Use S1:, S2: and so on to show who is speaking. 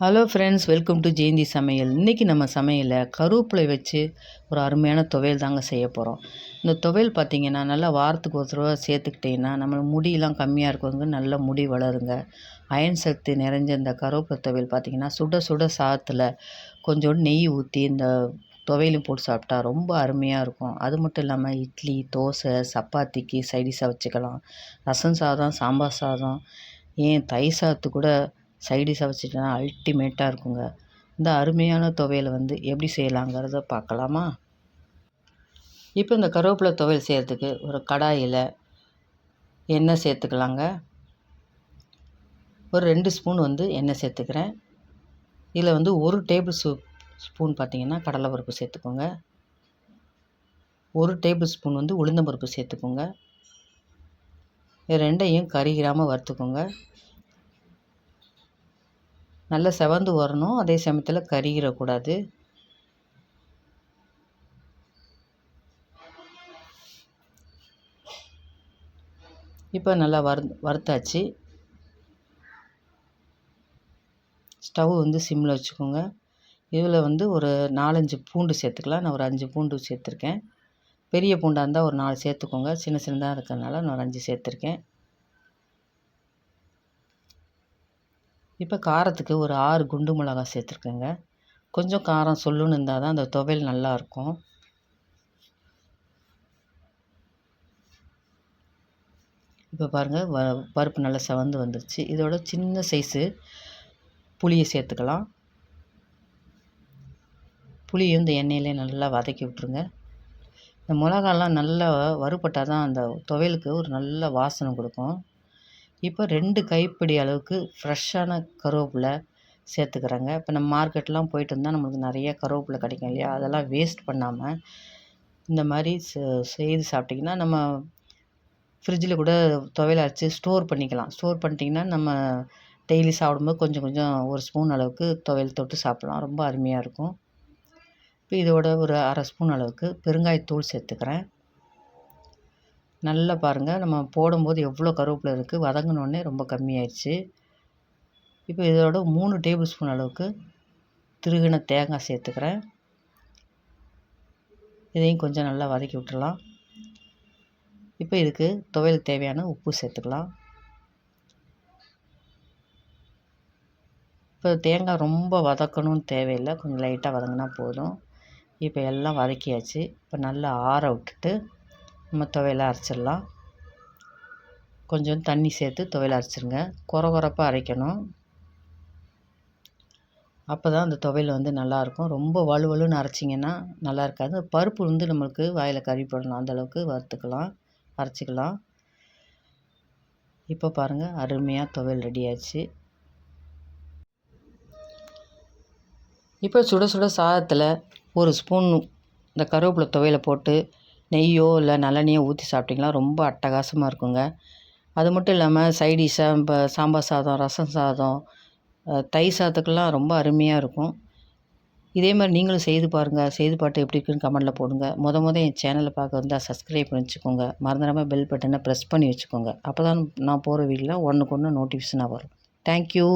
S1: Hello friends welcome to Jayanthi சமையல் இன்றைக்கி நம்ம சமையலில் கருவேப்பிலை வச்சு ஒரு அருமையான துவையல் தாங்க செய்ய போகிறோம் இந்த துவையல் பார்த்திங்கன்னா நல்லா வாரத்துக்கு ஒரு தடவை சேர்த்துக்கிட்டிங்கன்னா நம்ம முடியெல்லாம் கம்மியாக இருக்கவங்க நல்ல முடி வளருங்க. அயன் சக்தி நிறைஞ்ச இந்த கருவேப்பிலை துவையல் பார்த்திங்கன்னா சுட சுட சாதத்தில் கொஞ்சோண்டு நெய் ஊற்றி இந்த துவையிலும் போட்டு சாப்பிட்டா ரொம்ப அருமையாக இருக்கும். அது மட்டும் இல்லாமல் இட்லி தோசை சப்பாத்திக்கு சைடிஷாக வச்சுக்கலாம். ரசம் சாதம் சாம்பார் சாதம் ஏன் தயிர் சாதத்துக்கு கூட சைடிஷாக வச்சுட்டோன்னா அல்டிமேட்டாக இருக்குங்க. இந்த அருமையான துவையலை வந்து எப்படி செய்யலாங்கிறத பார்க்கலாமா? இப்போ இந்த கருவேப்பிலை துவையல் செய்கிறதுக்கு ஒரு கடாயில் எண்ணெய் சேர்த்துக்கலாங்க. ஒரு ரெண்டு ஸ்பூன் வந்து எண்ணெய் சேர்த்துக்கிறேன். இதில் வந்து ஒரு டேபிள் ஸ்பூ ஸ்பூன் பார்த்திங்கன்னா கடலைப்பருப்பு சேர்த்துக்கோங்க. ஒரு டேபிள் ஸ்பூன் வந்து உளுந்தம்பருப்பு சேர்த்துக்கோங்க. இது ரெண்டையும் கறிகிராமல் வறுத்துக்கோங்க. நல்லா செவந்து வரணும். அதே சமயத்தில் கருகிடக்கூடாது. இப்போ நல்லா வறு வறுத்தாச்சு. ஸ்டவ் வந்து சிம்மில் வச்சுக்கோங்க. இதில் வந்து ஒரு நாலஞ்சு பூண்டு சேர்த்துக்கலாம். நான் ஒரு அஞ்சு பூண்டு சேர்த்துருக்கேன். பெரிய பூண்டாக இருந்தால் ஒரு நாலு சேர்த்துக்கோங்க. சின்ன சின்னதாக இருக்கிறதுனால நான் ஒரு அஞ்சு சேர்த்துருக்கேன். இப்போ காரத்துக்கு ஒரு ஆறு குண்டு மிளகா சேர்த்துருக்கேங்க. கொஞ்சம் காரம் சொல்லுன்னு இருந்தால் தான் அந்த துவையல் நல்லாயிருக்கும் இப்போ பாருங்கள் வ பருப்பு நல்லா செவந்து வந்துருச்சு. இதோட சின்ன சைஸு புளியை சேர்த்துக்கலாம். புளியும் இந்த எண்ணெயிலே நல்லா வதக்கி விட்ருங்க இந்த மிளகாலாம் நல்லா வறுபட்டால் தான் அந்த துவையலுக்கு ஒரு நல்ல வாசனை கொடுக்கும். இப்போ ரெண்டு கைப்பிடி அளவுக்கு ஃப்ரெஷ்ஷான கருவேப்பிலை சேர்த்துக்கிறேங்க. இப்போ நம்ம மார்க்கெட்லாம் போயிட்டு இருந்தால் நம்மளுக்கு நிறைய கருவேப்பிலை கிடைக்கும் இல்லையா? அதெல்லாம் வேஸ்ட் பண்ணாமல் இந்த மாதிரி செய்து சாப்பிட்டிங்கன்னா நம்ம ஃப்ரிட்ஜில் கூட துவையல் அரைச்சி ஸ்டோர் பண்ணிக்கலாம். ஸ்டோர் பண்ணிட்டிங்கன்னா நம்ம டெய்லி சாப்பிடும்போது கொஞ்சம் கொஞ்சம் ஒரு ஸ்பூன் அளவுக்கு துவையல் தொட்டு சாப்பிட்லாம். ரொம்ப அருமையாக இருக்கும். இப்போ இதோட ஒரு அரை ஸ்பூன் அளவுக்கு பெருங்காயத்தூள் சேர்த்துக்கிறேன். நல்லா பாருங்கள் நம்ம போடும்போது எவ்வளோ கருவேப்பிலை இருக்குது வதங்கினோடனே ரொம்ப கம்மியாயிடுச்சு இப்போ இதோட மூணு டேபிள் ஸ்பூன் அளவுக்கு திருகின தேங்காய் சேர்த்துக்கிறேன். இதையும் கொஞ்சம் நல்லா வதக்கி விட்டுடலாம். இப்போ இதுக்கு துவையல் தேவையான உப்பு சேர்த்துக்கலாம். இப்போ தேங்காய் ரொம்ப வதக்கணும்னு தேவையில்லை. கொஞ்சம் லைட்டாக வதங்கினா போதும். இப்போ எல்லாம் வதக்கியாச்சு. இப்போ நல்லா ஆற விட்டுட்டு நம்ம துவையலை அரைச்சிடலாம். கொஞ்சம் தண்ணி சேர்த்து துவையல் அரைச்சிருங்க. குற குறப்பாக அரைக்கணும். அப்போ தான் அந்த துவையல் வந்து நல்லாயிருக்கும் ரொம்ப வலுவலுன்னு அரைச்சிங்கன்னா நல்லா இருக்காது. பருப்பு வந்து நம்மளுக்கு வாயில் கறி போடலாம். அந்தளவுக்கு வறுத்துக்கலாம். அரைச்சிக்கலாம். இப்போ பாருங்கள் அருமையாக துவையல் ரெடி ஆச்சு இப்போ சுட சுட சாதத்தில் ஒரு ஸ்பூன் இந்த கருவேப்பிலை துவையலை போட்டு நெய்யோ இல்லை நல்லெண்ணையோ ஊற்றி சாப்பிட்டிங்கன்னா ரொம்ப அட்டகாசமாக இருக்குங்க. அது மட்டும் இல்லாமல் சைடிஷாக இப்போ சாம்பார் சாதம் ரசம் சாதம் தயிர் சாதத்துக்கெல்லாம் ரொம்ப அருமையாக இருக்கும். இதே மாதிரி நீங்களும் செய்து பாருங்கள் செய்து பாட்டு எப்படி இருக்குன்னு கமெண்டில் போடுங்க. முத முத என் சேனலை பார்க்க வந்தால் சப்ஸ்கிரைப் பண்ணி வச்சுக்கோங்க. மறந்துடாமல் பெல் பட்டனை ப்ரெஸ் பண்ணி வச்சுக்கோங்க. அப்போ தான் நான் போகிற வீட்டில் ஒன்றுக்கு ஒன்று நோட்டிஃபிகேஷனாக வரும். தேங்க்யூ